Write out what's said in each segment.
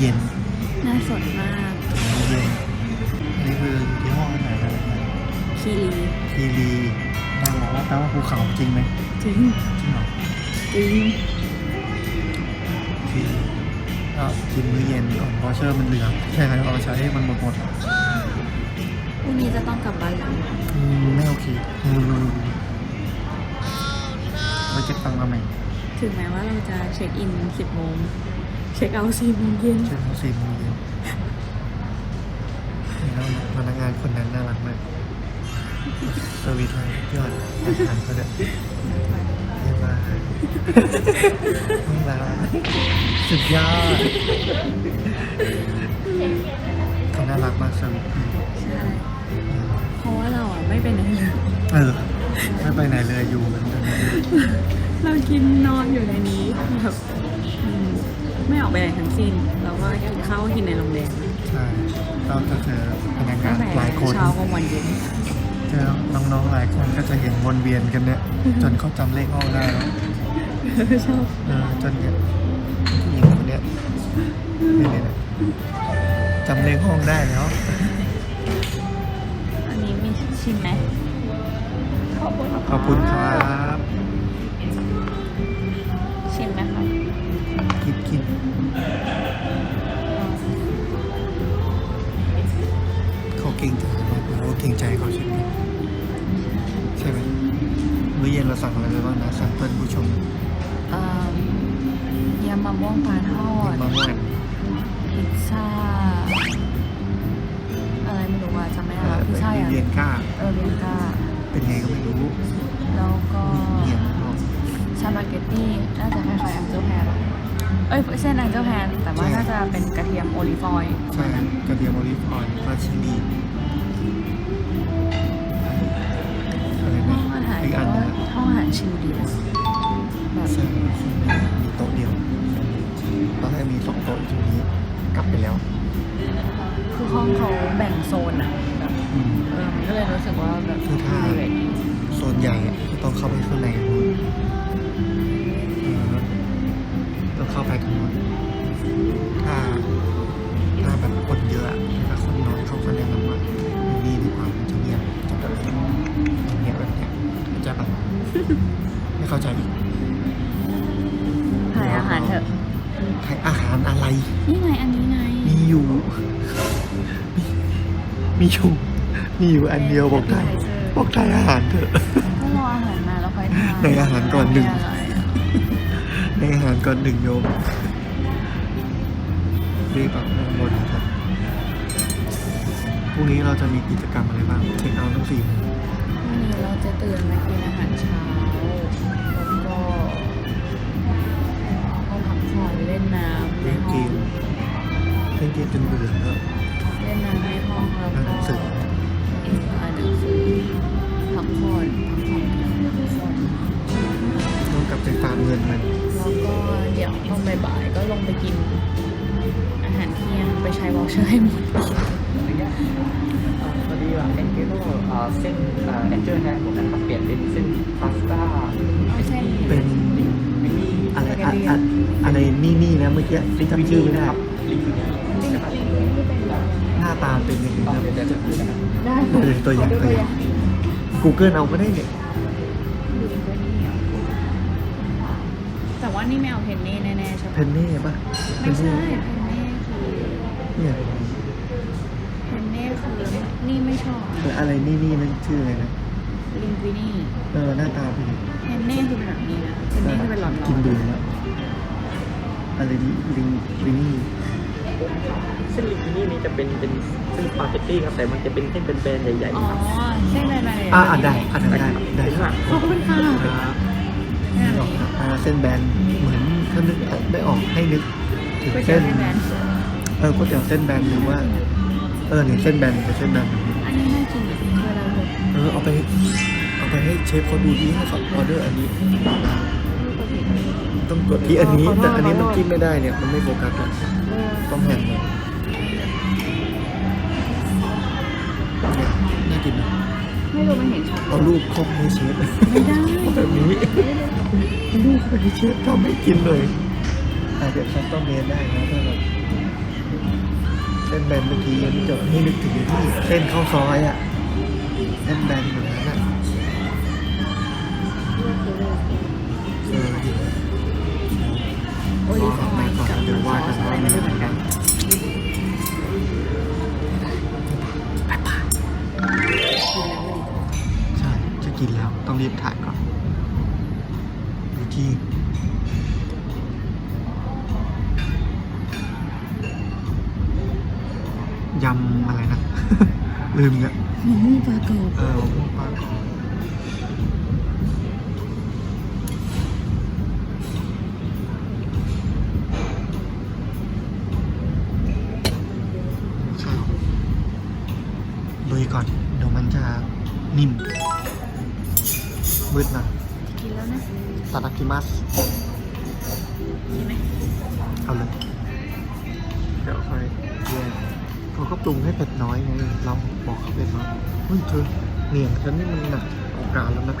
เย็นน่าสนมากมื้อเย็นอันนี้คืออยู่ที่ห้องอาหารอะไรนะคีรีคีรีนางบอกว่าแปลว่าภูเขาจริงไหมจริงจริงเหรอจริงคีรีก็กินมื้อเย็นก่อนเพราะเชอร์มันเหลือใช่ไหมเอาไปใช้ให้มันหมดหมดพรุ่งนี้จะต้องกลับบ้านแล้วอืมไม่โอเคอืมเราเก็บตังค์มาใหม่ถึงแม้ว่าเราจะเช็คอิน 10โมงเช็คเอาท์4โมงเย็นเช็คเขาสี่โมงเย็นนี่แล้วพนักงานคนนั้นน่ารักมากสวิตไลน์ยอดอาหารเขาเด็ดเยี่ยมมากน่ารักสุดยอดเขาน่ารักมากสวิตใช่ เพราะว่าเราอะไม่เป็นไหนเลย เออไม่ไปไหนเลยอยู่เหมือนกันเรากินนอนอยู่ในนี้แบบอืม ไม่ออกไปไหนทั้งสิ้น เราก็กินข้าวก็กินในโรงแรมใช่เราจะเจอพนักงาตั้นงแต่หลายคนเช้ากลางวันเย็นเจอน้องๆหลายคนก็จะเห็นวนเวียนกันเนี่ยจนเขาจำเลขห้องได้แล้วชอบเออจนเนี่ยผู้หญิงคนเนี้ยเนี่ยเนี่ยเนี่ยจำเลขห้องได้แล้วอันนี้มีชิมไหมขอบคุณขอบคุณครับ คิดคิดเขาเก่งใจมากเราเก่งใจเขาใช่ไหมใช่ไหมมื้อเย็นเราสั่งอะไรไปบ้างนะสั่งเพื่อนผู้ชมเอ่อยำมะม่วงปลาทอดมะม่วงพิซซ่า ยเส้นแองเจิลแพนแต่ว่าน่าจะเป็นกระเทียมโอลิฟออยล์ประใช่มาณนั้นกระเทียมโอลิฟออยล์ก็ชิลีอะไรห้นะองอาหารอีกอันก็นะห้องอาหารชิลดีนะแบบใช่มีโต๊ะเดียวตอนแรกมีสองโต๊ะอยู่ตรงนี้กลับไปแล้วคือห้องเขาแบ่งโซนอะแบบอืม เออมันก็เลยรู้สึกว่าแบบคือถ้าเหนื่อยดีโซนใหญ่อะต้องเข้าไปข้างในนู้นเเข้าไปตรงนู้นถ้าถ้าแบบคนเยอะอะถ้าคนน้อยเขาก็แนะนำว่าอยู่นี่ดีกว่ามันจะเงียบจะแบบเงียบแบบเนี้ยมันจะแบบไม่เข้าใจอีกถ่ายอาหารเถอะใครอาหารอะไร นี่ไงอันนี้ไง มีอยู่ มีมีอยู่ มีอยู่อันเดียวบอกไทยบอกไทยอาหารเถอะก็รออาหารมาแล้วค่อยทานในอาหารก่อนหนึ่ง ไม่อะไรอะในอาหารก่อนหนึ่งโยมรีบแบบข้างบนครับพรุ่งนี้เราจะมีกิจกรรมอะไรบ้างเช็คเอาท์ทั้งสี่โมงวันนี้เราจะตื่นมากินอาหารเช้า แล้วก็ก็พักผ่อนเล่นน้ำในเล่นห้เกองมเล่นเกมจนเบื่อแล้วเล่นน้ำในห้องแล้วอ่านหก็นังสืออ่านหนังสือพักผ่อนพักผ่อนพักผ่อน ต้องกลับไปฟาร์มเงินมันแล้ว ก็เดี๋ยวตอนบ่ายๆก็ลงไปกิน อาหารเที่ยงไปใช้วอลเชอร์ให้หมดพอดีว่าแองเกโลเส้นแองเจิลแฮร์ผมนะครับเปลี่ยนเป็นเส้นพาสต้าเอาเส้นเป็นมินี่อะไรอะอะอะไรนี่นี่นะเมื่อกี้ที่จำชื่อไม่ได้ครับลิงก์นี้นะครับหน้าตาเป็นยังไงต้องนะเดี๋ยวจะพูดนะครับได้ตัวอย่างตัวอย่างตัวอย่าง Google เอาก็ได้เนี่ย แต่ว่านี่ไม่เอาเพนเน่แน่ๆใช่เพปะนเน่ป่ะไม่ใช่เพนเพนเน่คือเน่เนี่ยเพนเน่คือนี่ไม่ชอบแต่อะไรนี่นี่นั่นชื่ออะไรนะลิงกุินี่เออหน้าตาเป็นยังไงเพนเน่คือแบบนี้นะเพนเน่คือเป็นหลอดๆกินดูแล้วอะไรลิงลิงลิงนี่เส้นลิงก์นี้นี่จะเป็นเป็นเส้นสปาเกตตี้ครับแต่มันจะเป็นเส้นเป็นแบนๆใหญ่อ๋อเส้นอะไรๆอ่าอ่าได้อันนั้นได้ได้ครับขอบคุณค่ะ ครับแค่นี้อ่า เส้นแบนเหมือนถ้านึกได้ออกให้นึกถึงก๋วยเตี๋ยเส้วนเส้นแบนเออก๋วยเตี๋ยวเส้นแบนหรือว่าเออเนี่ยเส้นแบนกับเส้นแบนแบบนี้อันนี้น่ากินเวลาหมดเออเอาไปเอาไปให้เชฟเขาดูดีให้เขาออเดอร์อันนี้ ต้องกดที่อันนี้ แต่อันนี้มันจิ้มไม่ได้เนี่ยมันไม่โฟกัสอะต้องแหนเลยเนี่ยน่ากินนะ ไม่รู้มันเห็นชัดเอาลูกครอบให้เชฟไม่ได้เอาแบบนี้เอาลูกไปให้เชฟทำให้กินเลยอาจจะคัสตอมเมดได้นะถ้าแบบเส้นแบนเมื่อกี้ยังไม่จบนี่นึกถึงที่เส้นข้าวซอยอะเส้นแบนแบบนั้นอะเออดีโอลิฟอไปอยล์ก่อนกับเดี๋ยวว่ากันว่ามีอะไรบ้างใช่ ต้องรีบถ่ายก่อนดูที่ยำอะไรนะ ลืมเนี่ยหมูปลากรอบเออหมูปลาทอด มืดนะกินแล้วนะตาดากิมัสใช่ไหมเอาเลยเดี๋ยวค่อยแยกเขาก็ปรุงให้เผ็ดน้อยไงเราบอกเขาเผ็ดน้อยเฮ้ยเธอเหนียงฉันนี่มันหนักเอาการแล้วนะ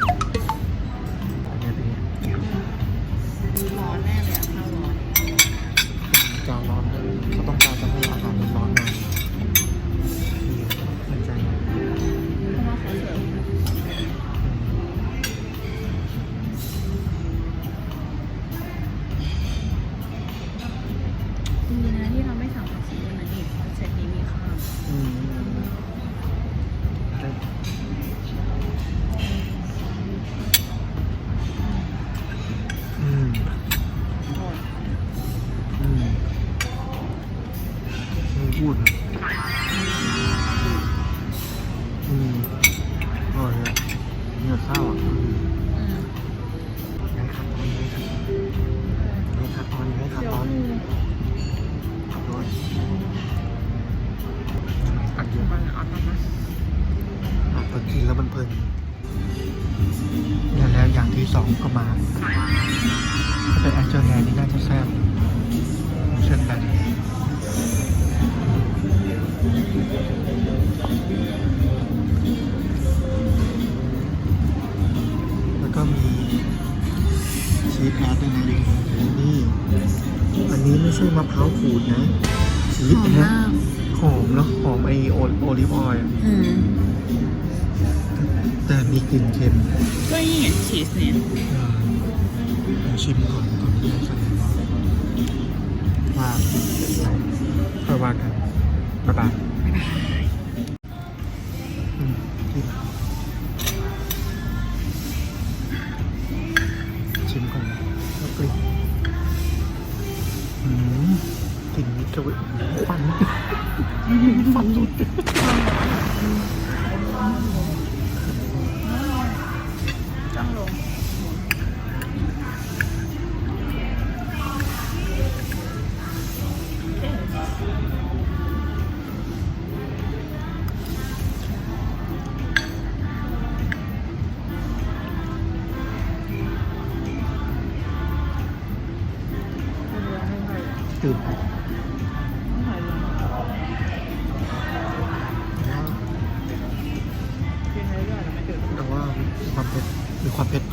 ว่าค่อยว่ากันบ๊ายบาย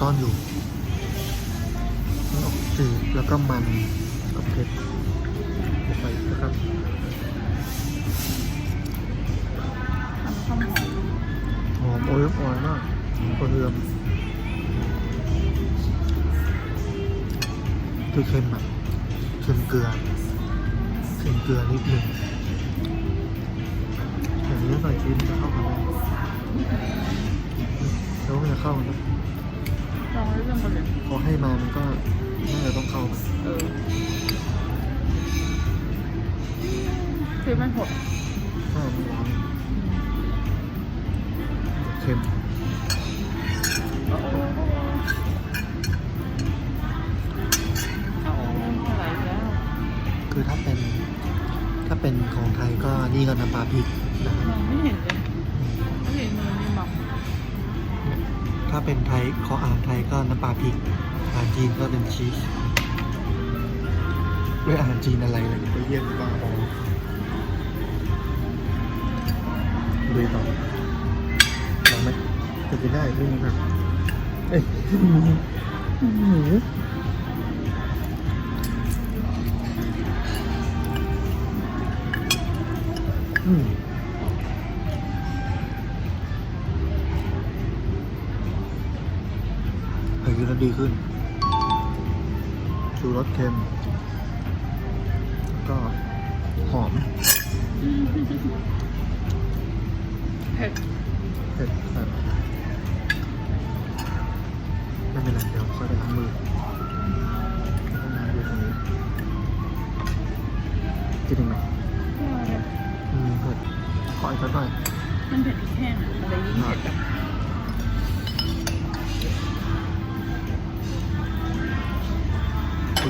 ้อนอยู่มันออกจืดแล้วก็มันกับเผ็ดลงไปนะครับหอมโอลิฟออยมากกระเทียมคือเค็มอะเค็มเกลือเค็มเกลือนิดหนึ่งอย่างนี้ใส่ชีสจะเข้ากันไหมแล้วมันจะเข้ากันไหมลองเรื่องกันเลยพอให้มามันก็น่าจะต้องเข้ากันเออคือมันหดถ้ามันร้อน ไทยก็น้ำปลาพริก อาหารจีนก็เป็นชีสด้วยอาหารจีนอะไรเลยก็เยี่ยมบ้าบอดูต่อลองไหมจะไปได้ไม่มีผักเอ้ยหมู เฮ้ยแล้วดีขึ้นชูรสเค็มแล้วก็หอมเผ็ดเผ็ดแบบไม่เป็นไรเดี๋ยวค่อยไปล้างมือห้องน้ำอยู่ตรงนี้กินอีกไหมอืมเผ็ดขออีกสักหน่อยมันเผ็ดพริกแห้งอะมันเลยยิ่งเผ็ดแบบ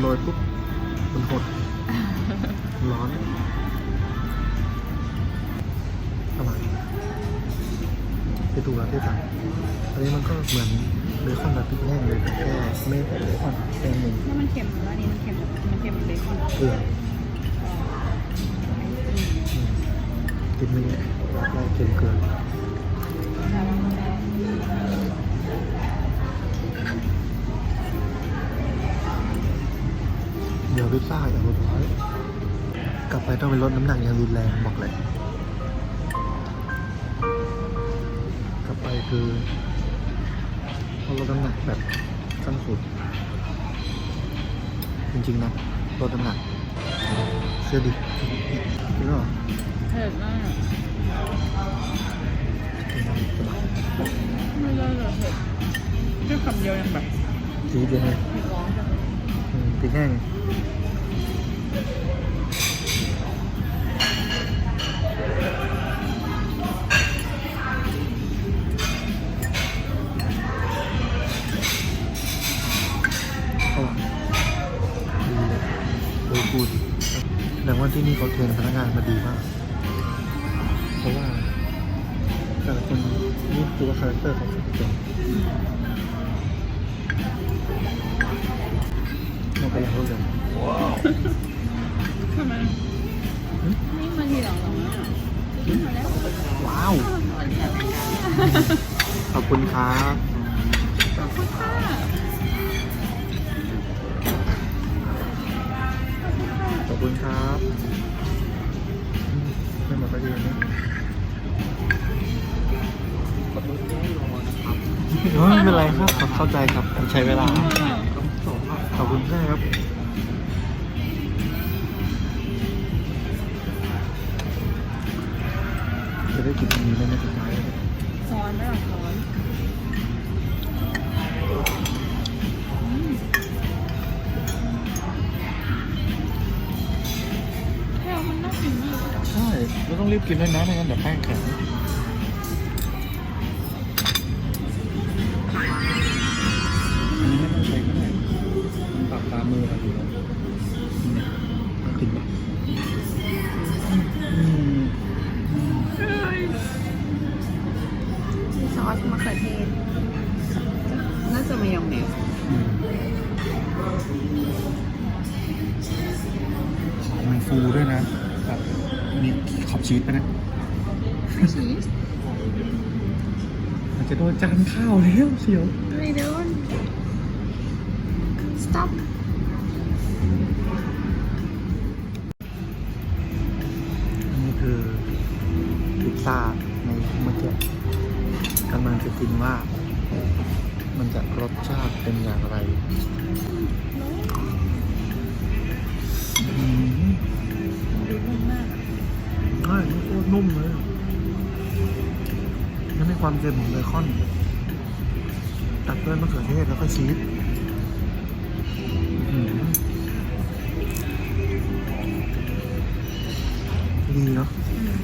โรยปุ๊บมันหด ร้อนอร่อยไปดูแล้วที่สั่งอันนี้มันก็เหมือนเบคอนแบบพริกแห้งเลยแต่แค่ไม่ใส่เบคอนแค่หนึ่งแล้วมันเค็มแล้วอันนี้มันเค็มแบบมันเค็มเบคอนเกลืออืมกินไม่เนี่ยรอบแรกเค็มเกลื อเดี๋ยวพิซซ่าอย่าลดน้อยกลับไปต้องไปลดน้ำหนักอย่างรุนแรงบอกเลย กลับไปคือเขาลดน้ำหนักแบบขั้นสุด จริงๆนะลดน้ำหนักเชื่อดิจริงเหรอเผ็ดมากจริงๆสบายไม่ได้เลยเผ็ดแค่คำเดียวยังแบบจีดเลย พริกแห้งอร่อยดีเลยโดยกูดแสดงว่าที่นี่เขาเทรนพนักงานมาดีมาก เพราะว่าแต่ละคนนี่คือว่าคาแรคเตอร์ขาสุดเก่งเราไป เข้าใจครับใช้เวลาต้องสองครับขอบคุณมากครับจะได้กินอันนี้ได้ไหมสุดท้ายซ้อนไหมล่ะซ้อนอืมแค่มันน่ากินมากใช่เราต้องรีบกินด้วยนะไม่งั้น ชีสไปนะชีสมันจะโดนจานข้าวแล้วเสียวไม่โดน stop อันนี้คือพิซซ่าในเมื่อกี้กำลังจะกินว่า มันจะรสชาติเป็นอย่างไร นี่โคตรนุ่มเลยแล้วมีความเค็มของเบคอน ตัดด้วยมะเขือเทศแล้วก็ชีสอืมดีเนาะอืม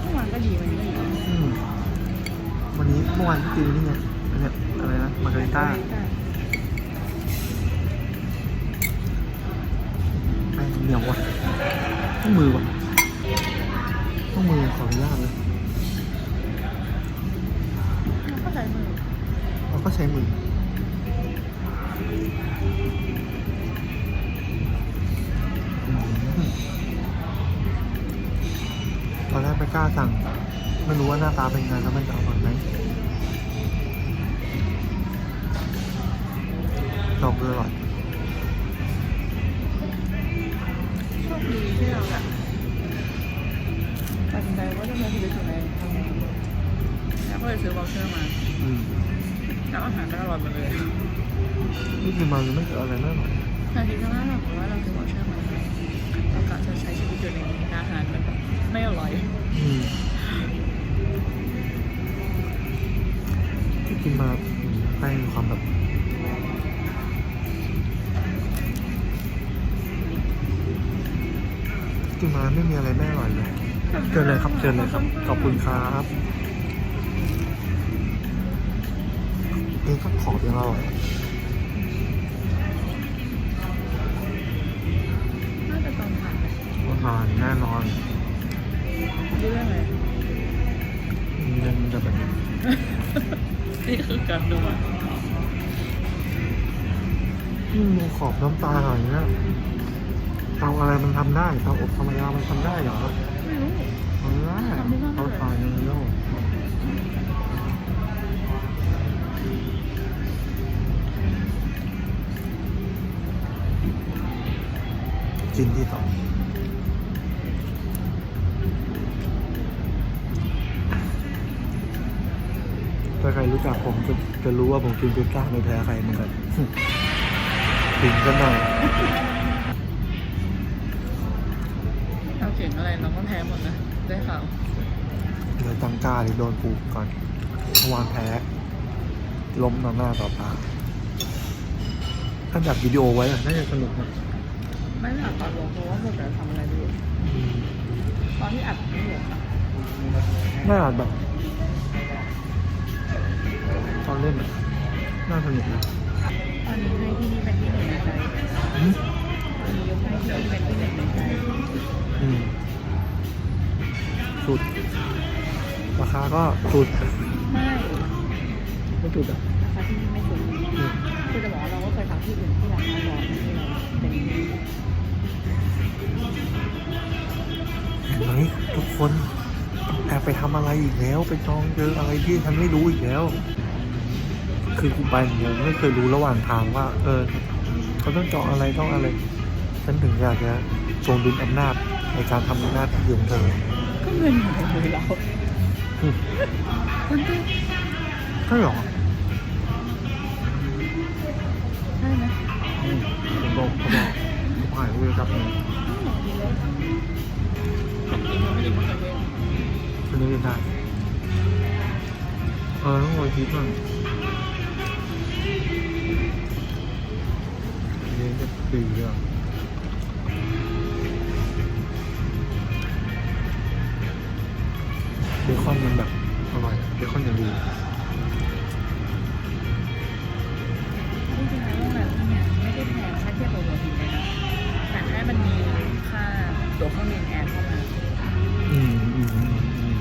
เมื่อวานก็ดีวันนี้ก็ดีอืมวันนี้เมื่อวานที่กินนี่ไงอันเนี้ยอะไรนะมาการิต้าแป้งเหนียวว่ะต้องมือว่ะ ไปกล้าสั่ง ไม่รู้ว่าหน้าตาเป็นไงแล้วมันจะอร่อยไหมดอกเบอร์อร่อยโชคดีที่เราแบตัดสินใจว่าจะซื้อถุงไหนแล้วก็เลยซื้อบอลเชอร์มาอืมแล้วอาหารก็อร่อยหมดเลยนี่คือมันไม่เจออะไรน่าหน่อยแต่จริงๆแล้วเราบอกว่าเราซื้อบอลเชอร์มาเรากะจะใช้ชีวิตอยู่ในอาหารแบบไม่อร่อย ที่กินมาแป้งมีความแบบกินมาไม่มีอะไรแม่อร่อยเลยเชิญเลยครับเชิญเลยครับ ขอบคุณครับนี่ก็ขอบยังอร่อยากดูอะอืมขอบน้ำตาอย่างเงี้ยเตาอะไรมันทำได้เตาอบธรรมดามันทำได้เหรอไม่รู้ทำได้เตาถ่านอย่างเดียวกินที่ต่อถ้ รรู้จักผมจะจะรู้ว่าผมกินพิซซ่าไม่แพ้ใครเหมือนกันถึงกันหน่อยเราเขียนอะไรเราก็แพ้หมดนะ ได้ข่าวเดี๋ยวตังกาหรือโดนปูก่อนเมื่อวานแพ้ ล้มต่อหน้าต่อตาถ้าจับวิดีโอไว้อะน่าจะสนุกนะไม่ได้อัดตอนลงเพราะว่าหมดแต่ทำอะไรไม่รู้ตอนที่อัดไม่หมดอะน่าแบบ ตอนเล่นอะน่าสนุกนะตอนนี้ให้ที่นี่เป็นที่หนึ่งในใจอืมตอนนี้ยกให้ที่นี่เป็นที่หนึ่งในใจอืมสุด ราคาก็สุดไม่ไม่สุดอะราคาที่นี่ไม่สูงอืมคือจะบอกว่าเราก็เคยทำที่อื่นที่ราคาร้อนที่เราเป็นเห็นไหมทุกคนแอบไปทำอะไรอีกแล้ว ไปจองเจออะไรที่ฉันไม่รู้อีกแล้ว คือกูไปเนี่ยไม่เคยรู้ระหว่างทางว่า เออเขาต้องจองอะไรต้องอะไร ฉันถึงอยากจะทรงดุลอำนาจในการทำหน้าที่ของเธอก็เงินอยู่ในมือเราอืมมันก็ใช่หรอใช่นะอืมผมบอกเขาบอกเขาผ่านเวรกับเนี่ยจริงๆมันไม่ได้มันเลยคนนี้เรียนได้เออต้องรอคิดก่อน เรียนจะปีเดียวเบคอนมันแบบอร่อยเบคอนอย่างดีจริงๆแล้วโรงแรมที่เนี่ยไม่ได้แพงถ้าเทียบกับหัวหินเลยนะแต่แค่มันมีค่าตั๋วเครื่องบินแอร์เข้ามาอืมอืมอืมอืม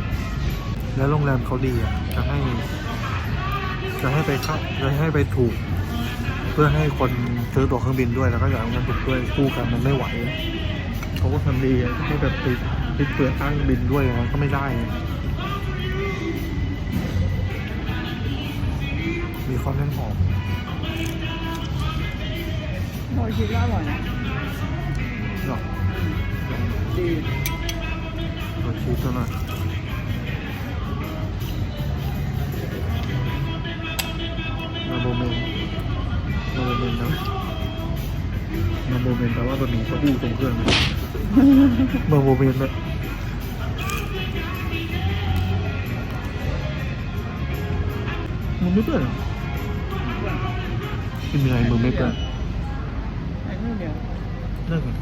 แล้วโรงแรมเขาดีอะจะให้ จะให้ไปเข้าจะให้ไปถูก เพื่อให้คนซื้อตั๋วเครื่องบินด้วยแล้วก็อยากให้มันถูกด้วยคู่กันมันไม่ไหวเขาก็ทำดีอะให้แบบติดติดเปลือกตั้งบินด้วยมันก็ไม่ได้ มีความแน่นหอมโดยคิดว่าอร่อยนะหรอดีตัวชีสตัวหน่อย บเมนแปลว่าบะหมี่เต้าหู้ทรงเครื่องนะมาโบเมนนะมึงไม่เปื่อนเหรอกินยังไงมึงไม่เปื่อนไอ้เรื่องเดียวเลิกเลย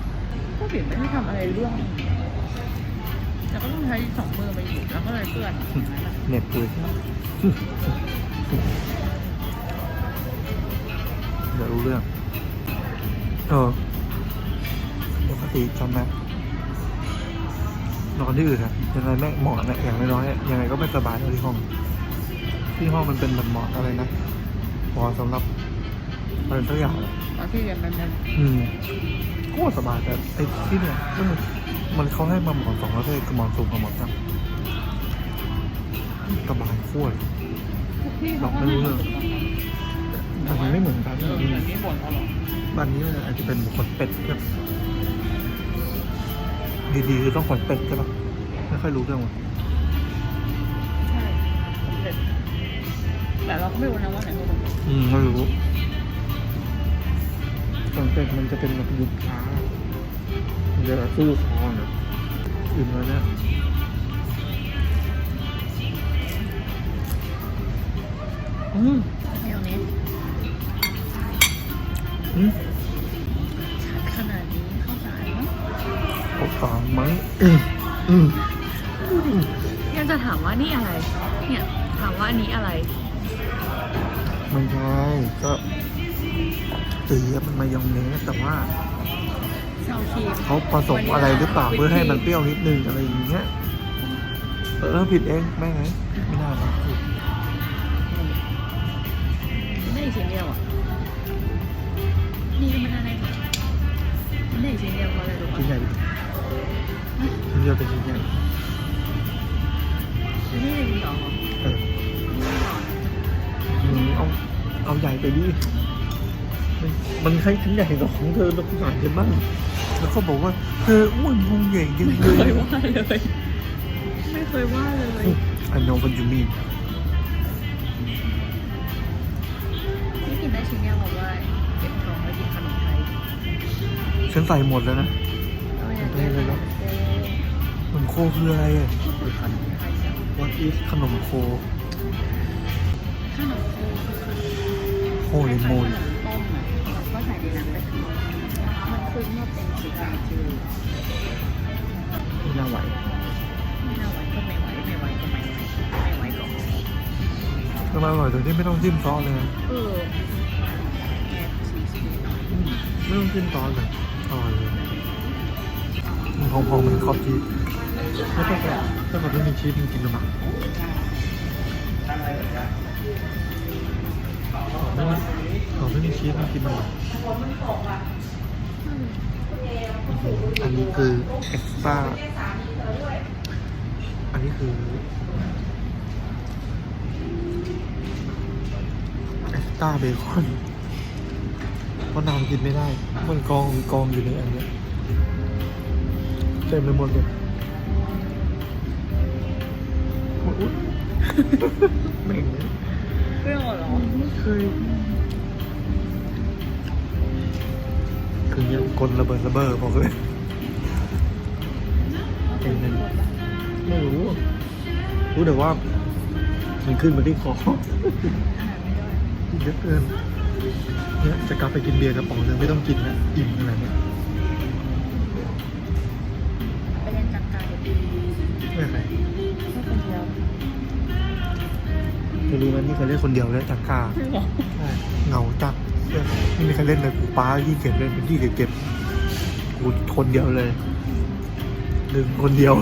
ก็เปลี่ยนไม่ได้ทำอะไรร่วงแต่ก็ต้องใช้สองมือไปหยิบแล้วก็เลยเปื้อนอย่างนั้นอะเหน็บเลยเดี๋ยวรู้เรื่องเออปก ติจำไหมนอนที่อื่นอะยังไงแม่หมอนอะอย่างน้อยๆอะยังไงก็ไม่สบายเท่าที่ห้อง ที่ห้องมันเป็นแบบหมอนอะไรนะหมอนสำหรับอะไรสักอย่างอะตอนที่เรียนมันมันอืมโคตรสบายแต่ไอ้ที่เนี่ยมันมันเขาให้มาหมอนสองประเภทคือหมอนสูงกับหมอนต่ำสบายโคตรที่บเขาอกก็ไม่รู้เรื่องแต่มันไม่เหมือนกันเออเหมือนมีบ่นตลอดบ้านนี้มันอาจจะเป็นขนเป็ดแบบ ดีๆคือต้องขนเป็ดใช่ปะไม่ค่อยรู้เรื่องว่ะใช่สำเร็จแต่เราก็ไม่รู้นะว่าไหนคือคนอืมไม่รู้สังเกตมันจะเป็นแบบยุบช้ามันจะสู้คอเนี่ยอิ่มแล้วเนี่ยอืม อะไร เนี่ยถามว่าอันนี้อะไรไม่ใช่ก็ตีมันมายองเนสแต่ว่าเซาครีมเขาผสมอะไรหรือเปล่าเพื่อให้มันเปรี้ยวนิดนึงอะไรอย่างเงี้ย เออผิดเองแม่งไงไม่น่าหรอกไม่ได้ชิ้นเดียวอะ นี่ก็ไม่น่าได้หรอกไม่ได้ชิ้นเดียวเพราะอะไรรู้ปะชิ้นใหญ่ดิชิ้นเดียวเป็นชิ้นใหญ่ เอาใหญ่ไปดิมันมันให้ชิ้นใหญ่กว่าของเธอแล้วก็หน่อยกันบ้างแล้วเขาบอกว่าเธออ้วนพุงใหญ่ยังไม่เลเคยยว่าเลยไม่เคยว่าเลย I know what you mean นี่กินได้ชิ้นเดียวเพราะว่าเก็บท้องแล้วกินขนมไทยฉันใส่หมดแล้วนะ เอาอย่างเดียวเลยเนาะมันโคคืออะไรอะคือขนมไทยใช่ไหม What is ขนมโค โคเลยโมยขนต้มอะแล้วก็ใส่ในน้ำไปคือมันคือมาเป็นสีขาวจืดไม่น่าไหวไม่น่าไหวก็ไม่ไหวไม่ไหวก็ไม่ไหวไม่ไหวก็ไม่ไหวทำไมอร่อยโดยที่ไม่ต้องจิ้มซอสเลยนะเออแอบชีสนิดหน่อยอืมไม่ต้องจิ้มซอสเลยอร่อยเลยมันพองๆมันขอบชีสไม่ต้องแบบถ้าแบบไม่มีชีสมันกินลำบาก ขอไม่มีขอไม่มีชีสมันกินลำบากอื้อหืออันนี้คือเอ็กซ์ต้าอันนี้คือเอ็กซ์ต้าเบคอนเพราะนางกินไม่ได้ มันกองกองอยู่ในอันเนี้ยเต็มไปหมดเลยโอ้ยแม่ง เปรี้ยวเหรอเคยคือเนี่ยกลระเบิดระเบ้อบอกเลยเป็นไงไม่รู้ รู้แต่ว่า มันขึ้นมาที่คอเยอะเกินเนี่ยจะกลับไปกินเบียร์กระป๋องนึงไม่ต้องกินนะอิ่มขนาดเนี้ รู้ไหมนี่เคยเล่นคนเดียวเลยจังกาจริงเหรอใช่เหงาจัดไม่มีใครเล่นเลยกูป้ายี่เก็บเล่นเป็นยี่เก็บเก็บกูคนเดียวเลย ดึงคนเดียว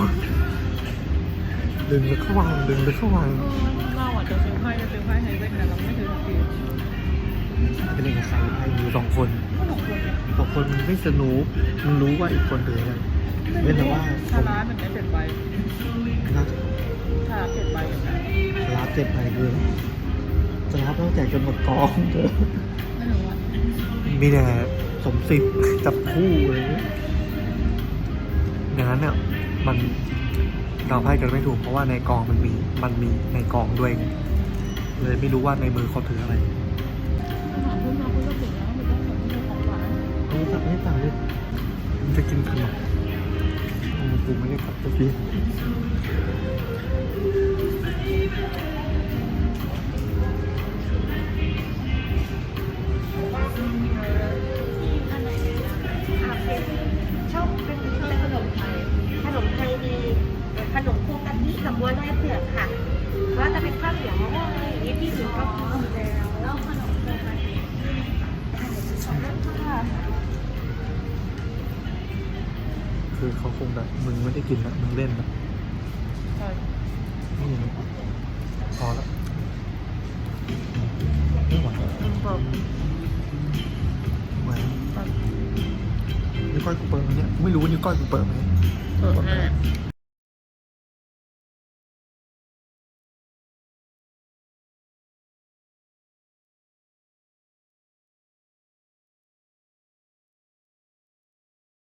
ดึงแล้วเข้าวางดึงแล้วเข้าวางเออเราอะจะซื้อไพ่จะซื้อไพ่ไฮเว่นแต่เราไม่ซื้อสักทีไปเล่นกับใครใครอยู่สองคนก็สองคนเนี่ยสองคนมันไม่สนุกมันรู้ว่าอีกคนถืออะไรเล่นแต่ว่าทาร้านแบบนี้เจ็ดใบน่าทา ร้านเจ็ดใบอย่างนั้นจะรับเจ็บไปคือจะรับต้องแจกจนหมดกองเถอะไม่รู้อะมีแต่สมสิบจับคู่อะไรเงี้ยอย่างนั้นเนี่ยมันเราไพ่กันไม่ถูกเพราะว่าในกองมันมีมันมีในกองด้วยไงเลยไม่รู้ว่าในมือเขาถืออะไรถามเพื่อนมาเพื่อนก็ถึงแล้วมันต้องเหมือนมีของหวานไม่ตัดไม่ตัดเลยมันจะกินขนมโอ้กูไม่ได้กลับสักทีอะเป็น ชอบเป็นเป็นขนมไทย ขนมไทยมีขนมคุกกะทิกับบัวลอยเผือกค่ะก็จะเป็นข้าวเหนียวมะม่วงอะไรอย่างนี้ที่อื่นก็มีแล้วแล้วขนมโคกะทิค่ะคือเขาคงแบบมึงไม่ได้กินนะมึงเล่นแบบใช่ นี่นะพอแล้วไม่ไหวมึงบอกไม่ไหวนิ้วก้อยกูเปิดไหมเนี่ยไม่รู้ว่านิ้วก้อยกูเปิดไหมเปิดแน่เ